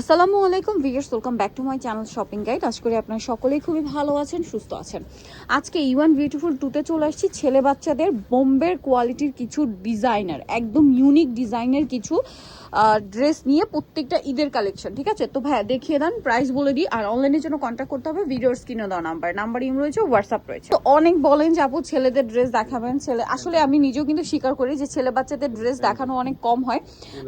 আসসালামু আলাইকুম viewers welcome back to my channel shopping guide. আশা করি আপনারা সকলেই খুবই ভালো আছেন সুস্থ আছেন। আজকে ইওয়ান বিউটিফুল টুতে চলে আসছি ছেলে বাচ্চাদের বোম্বের কোয়ালিটির কিছু ডিজাইনার একদম ইউনিক ডিজাইনের কিছু ড্রেস নিয়ে প্রত্যেকটা ঈদের কালেকশন ঠিক আছে? তো ভাইয়া দেখিয়ে দেন প্রাইস বলে দিই আর অনলাইনের জন্য কন্ট্যাক্ট করতে হবে ভিডিওর স্ক্রিনে দেওয়া নাম্বার নাম্বার ইম রয়েছে হোয়াটসঅ্যাপ রয়েছে। তো অনেক বলেন যে আপু ছেলেদের ড্রেস দেখাবেন। ছেলে আসলে আমি নিজেও কিন্তু স্বীকার করি যে ছেলে বাচ্চাদের ড্রেস দেখানো অনেক কম হয়।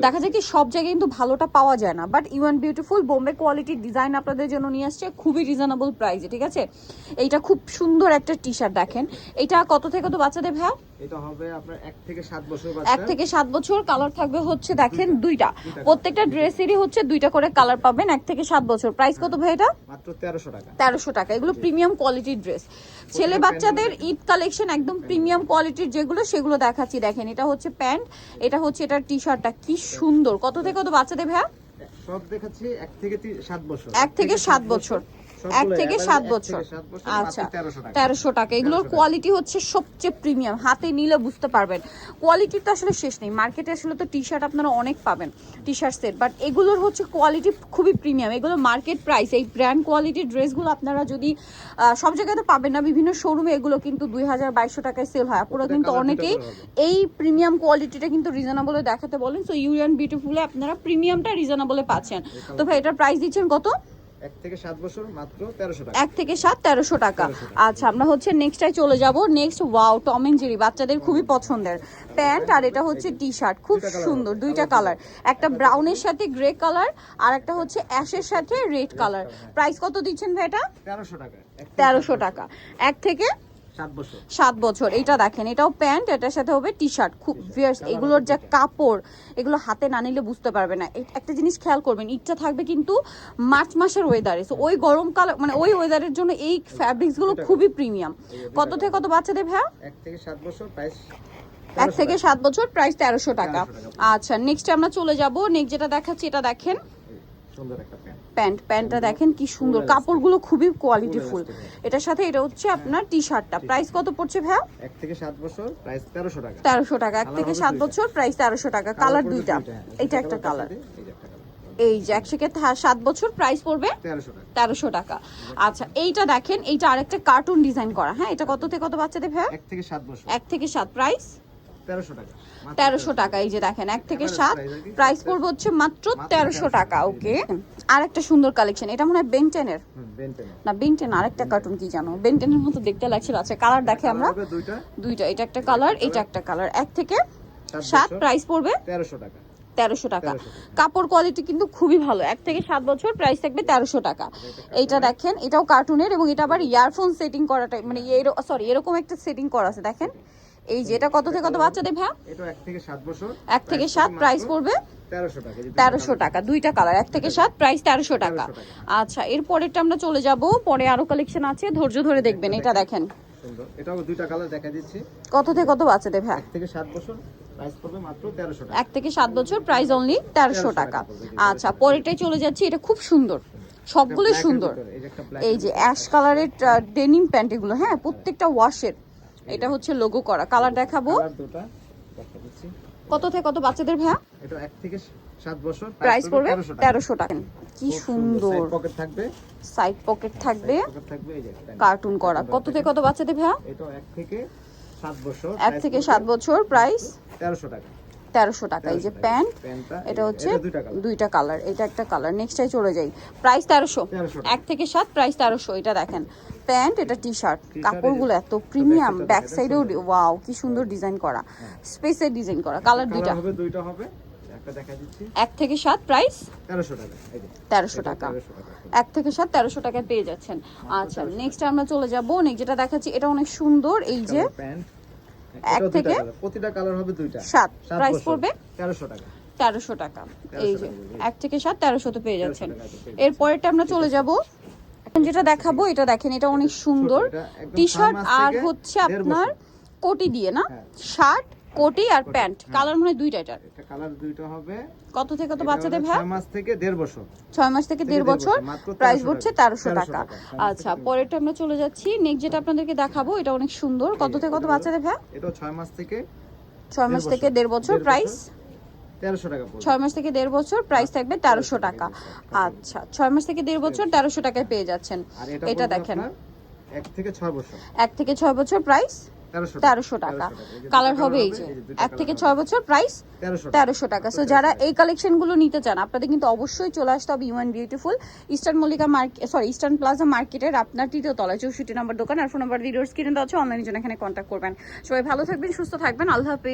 দেখা যায় কি সব জায়গায় কিন্তু ভালোটা পাওয়া যায় না বাট ইওয়ান বিউটিফুল বোম্বে কোয়ালিটির ডিজাইন আপনাদের জন্য নিয়ে আসছে খুবই রিজনেবল প্রাইসে ঠিক আছে? এইটা খুব সুন্দর একটা টি শার্ট দেখেন। এটা কত থেকে কত বাচ্চাদের ভাই এটা হবে আপনার এক থেকে সাত বছর থেকে কালার থাকবে হচ্ছে দেখেন দুইটা। প্রত্যেকটা ড্রেসেরই হচ্ছে দুইটা করে কালার পাবেন এক থেকে সাত বছর। প্রাইস কত ভাই এটা? মাত্র তেরোশো টাকা। তেরোশো টাকা। এগুলো প্রিমিয়াম কোয়ালিটির ড্রেস ছেলে বাচ্চাদের ঈদ কালেকশন একদম প্রিমিয়াম কোয়ালিটির যেগুলো সেগুলো দেখাচ্ছি দেখেন। এটা হচ্ছে প্যান্ট এটা হচ্ছে এটার টি শার্টটা কি সুন্দর। কত থেকে কত বাচ্চাদের ভাইয়া? সব দেখাচ্ছি এক থেকে সাত বছর। এক থেকে সাত বছর। এক থেকে সাত বছর। আচ্ছা তেরোশো টাকা। এগুলোর কোয়ালিটি হচ্ছে সবচেয়ে প্রিমিয়াম হাতে নিলে বুঝতে পারবেন। কোয়ালিটি তো আসলে শেষ নেই। মার্কেটে আসলে তো টি শার্ট আপনারা অনেক পাবেন টি শার্ট সেট বাট এগুলোর হচ্ছে কোয়ালিটি খুবই প্রিমিয়াম এগুলো মার্কেট প্রাইস এই ব্র্যান্ড কোয়ালিটির ড্রেসগুলো আপনারা যদি সব জায়গায় তো পাবেন না। বিভিন্ন শোরুমে এগুলো কিন্তু দুই হাজার বাইশশো টাকায় সেল হয়। পুরো কিন্তু অনেকেই এই প্রিমিয়াম কোয়ালিটিটা কিন্তু রিজনেবলে দেখাতে বলেন। সো ইউ অ্যান্ড বিউটিফুলে আপনারা প্রিমিয়ামটা রিজনেবলে পাচ্ছেন। তো ভাই এটার প্রাইস দিচ্ছেন কত? এক থেকে সাত বছর মাত্র তেরোশো টাকা। এক থেকে সাত তেরোশো টাকা। আচ্ছা আমরা হচ্ছে নেক্সটটাই চলে যাব। Next wow Tom and Jerry বাচ্চাদের খুবই পছন্দের। প্যান্ট আর এটা হচ্ছে টি শার্ট খুব সুন্দর দুইটা কালার একটা ব্রাউনের সাথে গ্রে কালার আর একটা হচ্ছে অ্যাশের সাথে রেড কালার। প্রাইস কত দিচ্ছেন ভাই এটা? তেরোশো টাকা তেরোশো টাকা। এক থেকে সাত বছর। এটা দেখেন এটাও প্যান্ট এটার সাথে হবে টি শার্ট খুব ভিয়ার্স এগুলোর যে কাপড় এগুলো হাতে না নিলে বুঝতে পারবে না। একটা জিনিস খেয়াল করবেন ঈদটা থাকবে কিন্তু মার্চ মাসের ওয়েদারে সো ওই গরমকাল মানে ওই ওয়েদারের জন্য এই ফ্যাব্রিক্সগুলো খুবই প্রিমিয়াম কত থেকে কত বাচ্চাদের ভাইয়া? এক থেকে সাত বছর প্রাইস এক থেকে সাত বছর প্রাইস তেরোশো টাকা। আচ্ছা নেক্সট আমরা চলে যাব। নেক্সট যেটা দেখাচ্ছি এটা দেখেন। প্যান্ট। প্যান্ট প্যান্টটা দেখেন কি সুন্দর। কাপড়গুলো খুবই কোয়ালিটিফুল elastic, এটার সাথে এটা হচ্ছে আপনার টি শার্টটা প্রাইস কত পড়ছে ভাইয়া? এক থেকে সাত বছর প্রাইস তেরোশো টাকা। তেরোশো টাকা। এক থেকে সাত বছর প্রাইস তেরোশো টাকা। কালার দুইটা। হ্যাঁ। এটা একটা কালার এই যে একশোকে সাত বছর প্রাইস পড়বে তেরোশো টাকা। তেরোশো টাকা। আচ্ছা এইটা দেখেন এইটা আরেকটা কার্টুন ডিজাইন করা। হ্যাঁ এটা কত থেকে কত বাচ্চাদের ভাইয়া? এক থেকে সাত বছর। এক থেকে সাত প্রাইস তেরোশো টাকা। এই যে দেখেন এক থেকে সাত? প্রাইস পড়বে হচ্ছে মাত্র তেরোশো টাকা ওকে আর একটা সুন্দর কালেকশন এটা মনে হয় বেনটেনের। না বেনটেন আরেকটা কার্টুন কি জানো? বেনটেনের মতো দেখতে লাগছিল আচ্ছা কালার দেখে আমরা। দুইটা। এটা একটা কালার এটা একটা কালার এক থেকে সাত প্রাইস পড়বে তেরোশো টাকা। তেরোশো টাকা। 1300 টাকা। কাপড় কোয়ালিটি কিন্তু খুবই ভালো এক থেকে সাত বছর প্রাইস থাকবে তেরোশো টাকা। এইটা দেখেন এটাও কার্টুনের এবং এটা আবার ইয়ারফোন সেটিং করাটা মানে সরি এরকম একটা সেটিং করা আছে দেখেন। এই যে এটা কত থেকে কত বাচ্চাদের ভ্যা এটা এক থেকে সাত বছর এক থেকে সাত প্রাইস পড়বে? তেরোশো টাকা এই যে তেরোশো টাকা দুইটা কালার এক থেকে সাত প্রাইস তেরোশো টাকা। 1300 টাকা। আচ্ছা এর পরেরটা আমরা চলে যাব পরে আরও কালেকশন আছে ধৈর্য ধরে দেখবেন এটা দেখেন। সুন্দর। এটাও দুইটা কালার দেখা দিচ্ছি। কত থেকে কত বাচ্চাদের ভ্যা এক থেকে সাত বছর প্রাইস পড়বে মাত্র তেরোশো টাকা। এক থেকে সাত বছর প্রাইস অনলি 1300 টাকা। আচ্ছা পরেরটাই চলে যাচ্ছি এটা খুব সুন্দর। সবগুলোই সুন্দর। এই যে অ্যাশ কালারের ডেনিম প্যান্ট এগুলো হ্যাঁ প্রত্যেকটা ওয়াশের এটা হচ্ছে লোগো করা। কালার দেখাবো। কত থেকে কত বাচ্চাদের ভ্যা এটা এক থেকে সাত বছর প্রাইস পড়বে তেরোশো টাকা। তেরোশো কি সুন্দর। পকেট থাকবে। সাইড পকেট থাকবে। কার্টুন করা। কত থেকে কত বাচ্চাদের ভ্যা এটাও এক থেকে সাত বছর এক থেকে সাত বছর প্রাইস তেরোশো টাকা। তেরোশো টাকা। এই যে প্যান্ট এটা হচ্ছে দুইটা কালার এটা একটা কালার নেক্সটাই চলে যাই। প্রাইস তেরোশো। 1300। এক থেকে সাত প্রাইস তেরোশো। এটা দেখেন। প্যান্ট এটা টি শার্ট কাপড়গুলো এত প্রিমিয়াম ব্যাক সাইডেও ওয়াও কি সুন্দর ডিজাইন করা। স্পেসের ডিজাইন করা কালার দুইটা। হবে দুইটা হবে। এক থেকে সাত প্রাইস তেরোশো টাকা এই যে। তেরোশো এটা টাকা। 1300 টাকা। এক থেকে সাত তেরোশো টাকায় পেয়ে যাচ্ছেন। আচ্ছা নেক্সট আমরা চলে যাব। নেক্সট যেটা দেখাচ্ছি এটা অনেক সুন্দর এই যে এক থেকে প্রতিটা কালার হবে দুইটা। সাত। প্রাইস পড়বে? তেরোশো টাকা। তেরোশো টাকা। এই যে এক থেকে সাত তেরোশোতে পেয়ে যাচ্ছেন। টাকাতে পেয়ে এর পরেরটা আমরা চলে যাব যেটা দেখাবো এটা দেখেন এটা অনেক সুন্দর। টি শার্ট আর হচ্ছে আপনার কোটি দিয়ে না? হ্যাঁ। শার্ট কোটি আর প্যান্ট। কালার মনে হয় দুইটা এটার। এটা কালার দুইটা হবে। কত থেকে কত বাচ্চাদের ভাই? ছয় মাস থেকে দেড় বছর। ছয় মাস থেকে দেড় বছর প্রাইস 1300 পড়ছে তেরোশো 1300 টাকা। আচ্ছা পরেরটা আমরা চলে যাচ্ছি। নেক্সট যেটা আপনাদেরকে দেখাবো এটা অনেক সুন্দর। কত থেকে কত বাচ্চাদের ভাই? এটা ছয় মাস থেকে ছয় মাস থেকে। দেড় বছর প্রাইস তেরোশো টাকা পড়বে। ছয় মাস থেকে দেড় বছর প্রাইস থাকবে তেরোশো টাকা। আচ্ছা মাস থেকে দেড় বছর টাকায় পেয়ে যাচ্ছেন। এটা দেখেন। থেকে বছর। থেকে প্রাইস টাকা কালার হবে এই যে। এক থেকে বছর প্রাইস টাকা। সো যারা এই কালেকশনগুলো নিতে চান আপনাদের কিন্তু অবশ্যই চলে আসতে হবে UN beautiful eastern Mallika market sorry eastern plaza মার্কেটের আপনার তৃতীয় তলায় চৌষট্টি নম্বর দোকান আর ফোন নাম্বার দেওয়া অনলাইনের জন্য এখানে কন্ট্যাক্ট করবেন। সবাই ভালো থাকবেন সুস্থ থাকবেন আল্লাহ হাফেজ।